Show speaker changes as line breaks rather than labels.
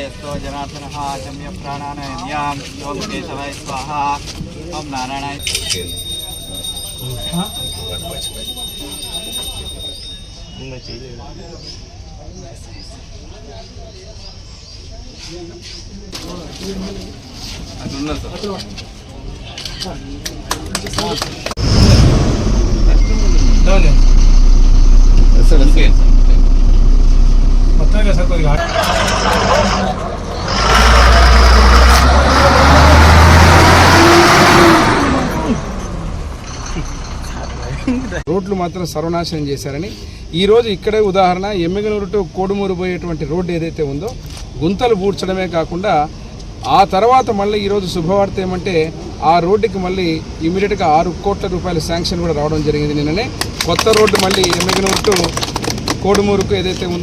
స్తో జనార్దన చమ్య ప్రాణానయాం ఓం కేశవాయ స్వాహ ఓం నారాయణాయ అది ఉన్నది
రోడ్లు మాత్రం సర్వనాశనం చేశారని. ఈరోజు ఇక్కడే ఉదాహరణ ఎమ్మిగనూరు టు కోడుమూరు పోయేటువంటి రోడ్డు ఏదైతే ఉందో గుంతలు పూడ్చడమే కాకుండా ఆ తర్వాత మళ్ళీ ఈరోజు శుభవార్త ఏమంటే ఆ రోడ్డుకి మళ్ళీ ఇమీడియట్గా ఆరు కోట్ల రూపాయల శాంక్షన్ కూడా రావడం జరిగింది నిన్ననే. కొత్త రోడ్డు మళ్ళీ ఎమ్మిగనూరు టు కోడుమూరుకు ఏదైతే ఉందో